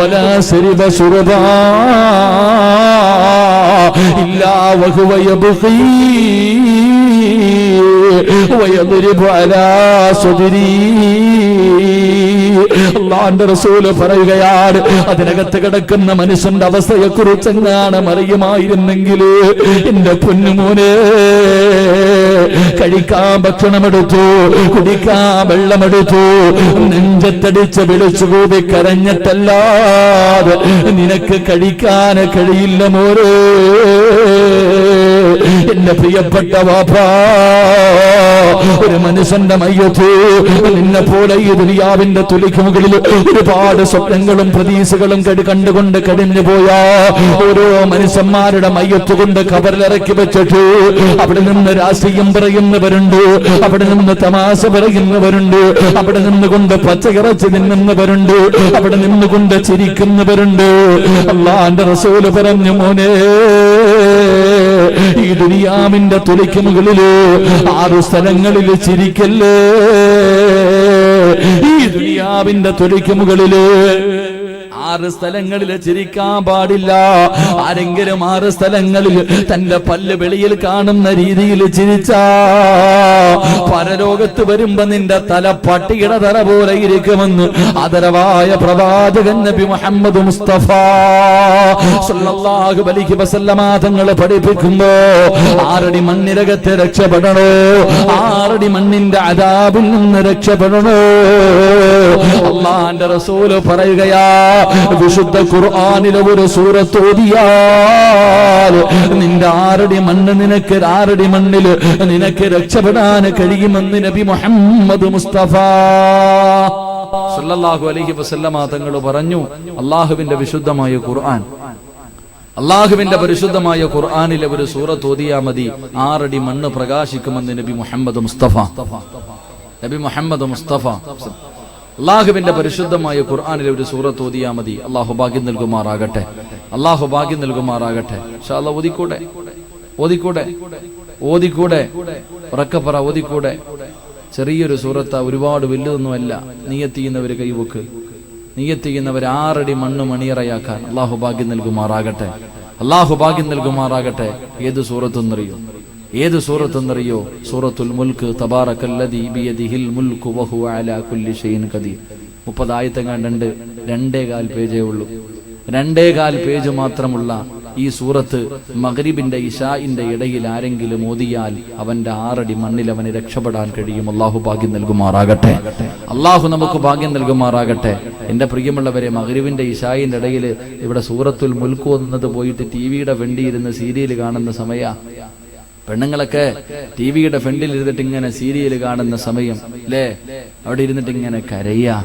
ولا سرب سربا إلا وهو يبغي ويضرب على صدري അള്ളാന്റെ റസൂൽ പറയുകയാണ് അതിനകത്ത് കിടക്കുന്ന മനുഷ്യന്റെ അവസ്ഥയെ കുറിച്ചെങ്ങാണ് അറിയുമായിരുന്നെങ്കിൽ എന്റെ പൊന്നുമോനെ കഴിക്കാൻ ഭക്ഷണമെടുത്തു കുടിക്കാൻ വെള്ളമെടുത്തു നെഞ്ചത്തടിച്ച് വിളിച്ചു കൂടി കരഞ്ഞിട്ടല്ലാതെ നിനക്ക് കഴിക്കാൻ കഴിയില്ല മോരേ എന്റെ പ്രിയപ്പെട്ട വാപ്പാ ഒരു മനുഷ്യന്റെ മയ്യത്ത് നിന്നെ പോലെ ഈ ദുനിയാവിന്റെ തുലിക്ക് മുകളിൽ ഒരുപാട് സ്വപ്നങ്ങളും പ്രതീക്ഷകളും കടി കണ്ടുകൊണ്ട് കഴിഞ്ഞു പോയാ ഓരോ മനുഷ്യന്മാരുടെ മയ്യത്ത് കൊണ്ട് കബറിലിറക്കി വെച്ചിട്ട് അവിടെ നിന്ന് രാഷ്ട്രീയം പറയുന്നവരുണ്ട് അവിടെ നിന്ന് തമാശ പറയുന്നവരുണ്ട് അവിടെ നിന്നുകൊണ്ട് പച്ചയിറച്ചി നിന്നുന്നവരുണ്ട് അവിടെ നിന്നുകൊണ്ട് ചിരിക്കുന്നവരുണ്ട്. അള്ളാന്റെ റസൂൽ പറഞ്ഞു മോനെ ഈ ദുനിയാവിന്റെ തുലയ്ക്ക് മുകളിൽ ആറു സ്ഥലങ്ങളിൽ ചിരിക്കല്ലേ? ഈ ദുനിയാവിന്റെ തുലിക്ക് മുകളിൽ ആറ് സ്ഥലങ്ങളിൽ ചിരിക്കാൻ പാടില്ല. ആരെങ്കിലും ആറ് സ്ഥലങ്ങളിൽ തന്റെ പല്ല് വെളിയിൽ കാണുന്ന രീതിയിൽ ചിരിച്ചാ. പരലോകത്ത് വരുമ്പോ നിന്റെ തല പട്ടിയുടെ തല പോലെ ഇരിക്കുമെന്ന് ആദരവായ പ്രവാചകൻ നബി മുഹമ്മദ് മുസ്തഫ സല്ലല്ലാഹു അലൈഹി വസല്ലമ തങ്ങൾ പഠിപ്പിക്കുമ്പോ ആറടി മണ്ണിരകത്തെ രക്ഷപ്പെടണോ? ആറടി മണ്ണിന്റെ അദാബിൽ നിന്ന് രക്ഷപ്പെടണോ? അള്ളാന്റെ റസൂൽ പറയുകയാ വിശുദ്ധ ഖുർആാനിലെ ഒരു സൂറത്ത് ഓതിയാൽ നിന്റെ ആരുടെ മണ്ണ് നിനക്ക് ആരുടെ മണ്ണിൽ നിനക്ക് രക്ഷപ്പെടാൻ കഴിയുമെന്ന് നബി മുഹമ്മദ് മുസ്തഫ. സല്ലല്ലാഹു അലൈഹി വസല്ലമ തങ്ങൾ പറഞ്ഞു അള്ളാഹുവിന്റെ വിശുദ്ധമായ ഖുർആൻ. അള്ളാഹുവിന്റെ പരിശുദ്ധമായ ഖുർആനിലെ ഒരു സൂറത്ത് ഓതിയാ മതി ആറടി മണ്ണ് പ്രകാശിക്കുമെന്ന് നബി മുഹമ്മദ് മുസ്തഫ. നബി മുഹമ്മദ് മുസ്തഫ. അള്ളാഹുവിന്റെ പരിശുദ്ധമായ ഖുർആാനിലെ ഒരു സൂറത്ത് ഓതിയാ മതി. അള്ളാഹു ഭാഗ്യം നൽകുമാറാകട്ടെ. അള്ളാഹു ഭാഗ്യം നൽകുമാറാകട്ടെ. ഷാല്ല ഓതിക്കൂടെ? ഓതിക്കൂടെ? ഓതിക്കൂടെ? ഉറക്കപ്പറ ഓതിക്കൂടെ? ചെറിയൊരു സൂറത്ത ഒരുപാട് വലുതൊന്നുമല്ല. നീയത്തിയുന്നവര് കൈവക്ക്. നീയെത്തിയുന്നവർ ആറടി മണ്ണ് മണിയറയാക്കാൻ. അള്ളാഹു ഭാഗ്യം നൽകുമാറാകട്ടെ. അള്ളാഹു ഭാഗ്യം നൽകുമാറാകട്ടെ. ഏത് സൂറത്തെന്നറിയോ? ഏത് സൂറത്തെന്നറിയോ? സൂറത്തുൽ മുൽക്ക് തബാറക്കല്ലദീ ബിയദിഹിൽ മുൽക്കു അലാ കുല്ലി ഷൈഇൻ ഖദീർ. മുപ്പത് ആയത്തെങ്ങാണ്ടുണ്ട്? രണ്ടേ കാൽ പേജേ ഉള്ളൂ. രണ്ടേ കാൽ പേജ് മാത്രമുള്ള ഈ സൂറത്ത് മഗ്രിബിന്റെ ഇഷാഇന്റെ ഇടയിൽ ആരെങ്കിലും ഓതിയാൽ അവന്റെ ആറടി മണ്ണിൽ അവന് രക്ഷപ്പെടാൻ കഴിയും. അള്ളാഹു ഭാഗ്യം നൽകുമാറാകട്ടെ. അള്ളാഹു നമുക്ക് ഭാഗ്യം നൽകുമാറാകട്ടെ. എന്റെ പ്രിയമുള്ളവരെ മഗ്രിബിന്റെ ഇഷായിന്റെ ഇടയിൽ ഇവിടെ സൂറത്തുൽ മുൽക്ക് ഓതുന്നത് പോയിട്ട് ടി വിയുടെ വെണ്ടിയിരുന്ന് സീരിയൽ കാണുന്ന സമയ. പെണ്ണുങ്ങളൊക്കെ ടി വിയുടെ ഫ്രണ്ടിൽ ഇരുന്നിട്ട് ഇങ്ങനെ സീരിയൽ കാണുന്ന സമയം അല്ലേ അവിടെ ഇരുന്നിട്ട് ഇങ്ങനെ കരയാ.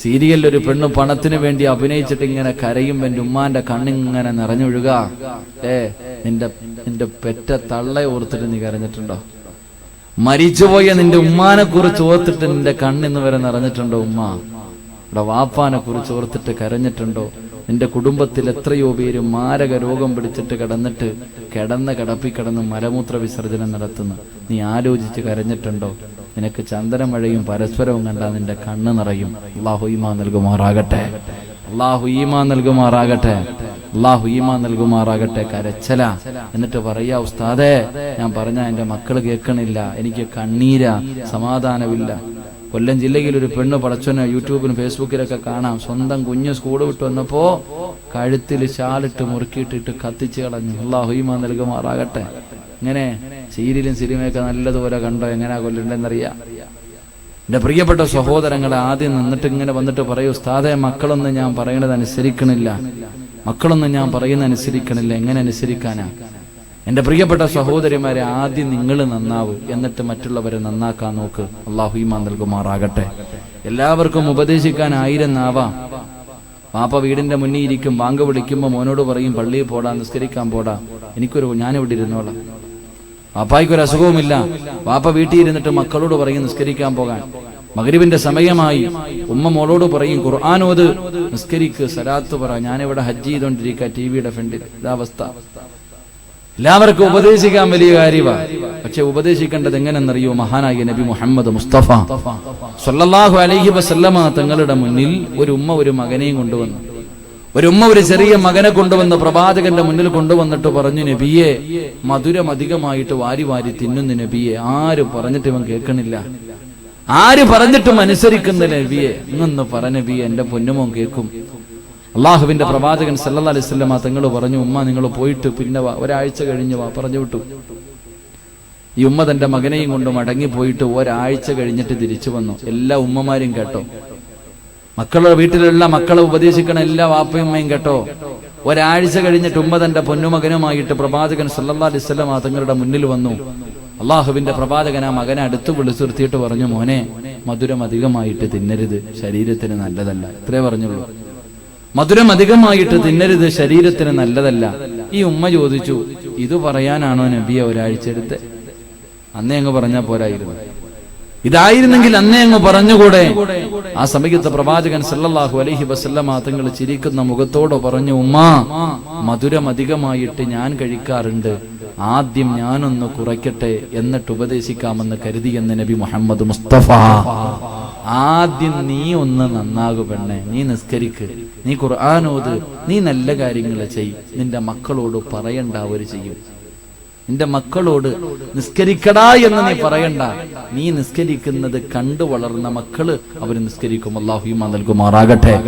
സീരിയലിൽ ഒരു പെണ്ണ് പണത്തിന് വേണ്ടി അഭിനയിച്ചിട്ട് ഇങ്ങനെ കരയും എന്റെ ഉമ്മാന്റെ കണ്ണിങ്ങനെ നിറഞ്ഞൊഴുക. ഏ നിന്റെ നിന്റെ പെറ്റ തള്ള ഓർത്തിട്ട് നീ കരഞ്ഞിട്ടുണ്ടോ? മരിച്ചുപോയ നിന്റെ ഉമ്മാനെ കുറിച്ച് ഓർത്തിട്ട് നിന്റെ കണ്ണിന്ന് വരെ നിറഞ്ഞിട്ടുണ്ടോ ഉമ്മ? ഇവിടെ വാപ്പാനെ കുറിച്ച് ഓർത്തിട്ട് കരഞ്ഞിട്ടുണ്ടോ? നിന്റെ കുടുംബത്തിൽ എത്രയോ പേര് മാരക രോഗം പിടിച്ചിട്ട് കിടന്നിട്ട് കിടന്ന് കിടപ്പി കിടന്ന് മലമൂത്ര വിസർജനം നടത്തുന്നു. നീ ആലോചിച്ച് കരഞ്ഞിട്ടുണ്ടോ? നിനക്ക് ചന്ദനമഴയും പരസ്പരവും കണ്ടാൽ നിന്റെ കണ്ണ് നിറയും. അള്ളാഹു ഈമാ നൽകുമാറാകട്ടെ. അള്ളാഹു ഈമാ നൽകുമാറാകട്ടെ. അള്ളാഹു ഈമാ നൽകുമാറാകട്ടെ. കരച്ചല. എന്നിട്ട് പറയാ ഉസ്താദേ ഞാൻ പറഞ്ഞ എന്റെ മക്കൾ കേൾക്കണില്ല. എനിക്ക് കണ്ണീര. സമാധാനമില്ല. കൊല്ലം ജില്ലയിൽ ഒരു പെണ്ണ് പടച്ചോനെ യൂട്യൂബിലും ഫേസ്ബുക്കിലൊക്കെ കാണാം. സ്വന്തം കുഞ്ഞ് സ്കൂൾ വിട്ട് വന്നപ്പോ കഴുത്തിൽ ശാലിട്ട് മുറുക്കിയിട്ടിട്ട് കത്തിച്ച് കളഞ്ഞു. അള്ളാഹു ഈമാ നൽകുമാറാകട്ടെ. ഇങ്ങനെ സീരിയലും സിനിമയൊക്കെ നല്ലതുപോലെ കണ്ടോ? എങ്ങനെയാ കൊല്ലണ്ടെന്നറിയാം എന്റെ പ്രിയപ്പെട്ട സഹോദരങ്ങളെ ആദ്യം നിന്നിട്ട് ഇങ്ങനെ വന്നിട്ട് പറയൂ ഉസ്താദെ മക്കളൊന്നും ഞാൻ പറയണത് അനുസരിക്കണില്ല മക്കളൊന്നും ഞാൻ പറയുന്നത് അനുസരിക്കണില്ല എങ്ങനെ അനുസരിക്കാനാ? എന്റെ പ്രിയപ്പെട്ട സഹോദരിമാരെ ആദ്യം നിങ്ങൾ നന്നാവ് എന്നിട്ട് മറ്റുള്ളവരെ നന്നാക്കാൻ നോക്ക്. അള്ളാഹു ഈമാൻ നൽകുമാറാകട്ടെ. എല്ലാവർക്കും ഉപദേശിക്കാൻ ആയിരം നാവാം പാപ്പ വീടിന്റെ മുന്നിൽ ഇരിക്കും ബാങ്ക് വിളിക്കുമ്പോ മോനോട് പറയും പള്ളിയിൽ പോടാ നിസ്കരിക്കാൻ പോടാ. എനിക്കൊരു ഞാനിവിടെ ഇരുന്നോളാം. പാപ്പായ്ക്ക് ഒരു അസുഖവുമില്ല. പാപ്പ വീട്ടിൽ ഇരുന്നിട്ട് മക്കളോട് പറയും നിസ്കരിക്കാൻ പോകാൻ. മകരിവിന്റെ സമയമായി. ഉമ്മ മോളോട് പറയും ഖുർആാനോത് നിസ്കരിക്ക് സലാത്ത് പറ. ഞാനിവിടെ ഹജ്ജ് ചെയ്തോണ്ടിരിക്കുക ടി വിയുടെ ഫ്രണ്ടിൽ. ഇതാവസ്ഥ എല്ലാവർക്കും ഉപദേശിക്കാൻ വലിയ കാര്യമാണ് പക്ഷെ ഉപദേശിക്കേണ്ടത് എങ്ങനെന്നറിയോ മഹാനായ നബി മുഹമ്മദ് മുസ്തഫ സല്ലല്ലാഹു അലഹി വസല്ലമ തങ്ങളുടെ മുന്നിൽ ഒരു ഉമ്മ ഒരു മകനെയും കൊണ്ടുവന്നു. ഒരു ഉമ്മ ഒരു ചെറിയ മകനെ കൊണ്ടുവന്ന് പ്രവാചകന്റെ മുന്നിൽ കൊണ്ടുവന്നിട്ട് പറഞ്ഞു നബിയെ മധുരം അധികമായിട്ട് വാരി വാരി തിന്നുന്ന നബിയെ. ആരും പറഞ്ഞിട്ട് ഇവൻ കേൾക്കണില്ല. ആര് പറഞ്ഞിട്ടും അനുസരിക്കുന്ന നബിയെ. ഇന്നൊന്ന് പറ നബിയെ എന്റെ പൊന്നുമോൻ കേൾക്കും. അള്ളാഹുവിന്റെ പ്രവാചകൻ സല്ലല്ലാഹു അലൈഹി വസല്ലമ തങ്ങൾ പറഞ്ഞു ഉമ്മ നിങ്ങൾ പോയിട്ട് പിന്നെ ഒരാഴ്ച കഴിഞ്ഞ് വാ പറഞ്ഞു വിട്ടു. ഈ ഉമ്മ തന്റെ മകനെയും കൊണ്ട് മടങ്ങി പോയിട്ട് ഒരാഴ്ച കഴിഞ്ഞിട്ട് തിരിച്ചു വന്നു. എല്ലാ ഉമ്മമാരും കേട്ടോ. മക്കളുടെ വീട്ടിലുള്ള മക്കളെ ഉപദേശിക്കണ എല്ലാ വാപ്പയും ഉമ്മയും കേട്ടോ. ഒരാഴ്ച കഴിഞ്ഞിട്ട് ഉമ്മ തന്റെ പൊന്നുമകനുമായിട്ട് പ്രവാചകൻ സല്ലല്ലാഹു അലൈഹി വസല്ലമ തങ്ങളുടെ മുന്നിൽ വന്നു. അള്ളാഹുവിന്റെ പ്രവാചകൻ ആ മകനെ അടുത്ത് വിളിച്ചു നിർത്തിയിട്ട് പറഞ്ഞു മോനെ മധുരം അധികമായിട്ട് തിന്നരുത്. ശരീരത്തിന് നല്ലതല്ല. ഇത്രേ പറഞ്ഞുള്ളൂ. മധുരം അധികമായിട്ട് തിന്നരുത് ശരീരത്തിന് നല്ലതല്ല. ഈ ഉമ്മ ചോദിച്ചു ഇത് പറയാനാണോ നബിയെ ഒരാഴ്ച എടുത്ത് അന്നേ അങ്ങ് പറഞ്ഞാൽ പോരായിരുന്നു. ഇതായിരുന്നെങ്കിൽ അന്നേ അങ്ങ് പറഞ്ഞുകൂടെ? ആ സമയത്ത് പ്രവാചകൻ സല്ലല്ലാഹു അലൈഹി വസല്ലമ തങ്ങൾ ചിരിക്കുന്ന മുഖത്തോട് പറഞ്ഞു ഉമ്മ മധുരം അധികമായിട്ട് ഞാൻ കഴിക്കാറുണ്ട്. ആദ്യം ഞാനൊന്ന് കുറയ്ക്കട്ടെ എന്നിട്ട് ഉപദേശിക്കാമെന്ന് കരുതിയെന്ന് നബി മുഹമ്മദ് മുസ്തഫ. ആദ്യം നീ ഒന്ന് നന്നാകു പെണ്ണെ നീ നിസ്കരിക്ക് നീ ഖുർആാനോത് നീ നല്ല കാര്യങ്ങൾ ചെയ് നിന്റെ മക്കളോട് പറയണ്ട അവർ ചെയ്യും. നിന്റെ മക്കളോട് നിസ്കരിക്കടാ എന്ന് നീ പറയണ്ട. നീ നിസ്കരിക്കുന്നത് കണ്ടു വളർന്ന മക്കൾ അവർ നിസ്കരിക്കും. അള്ളാഹു ഈമാൻ നൽകുമാറാകട്ടെ.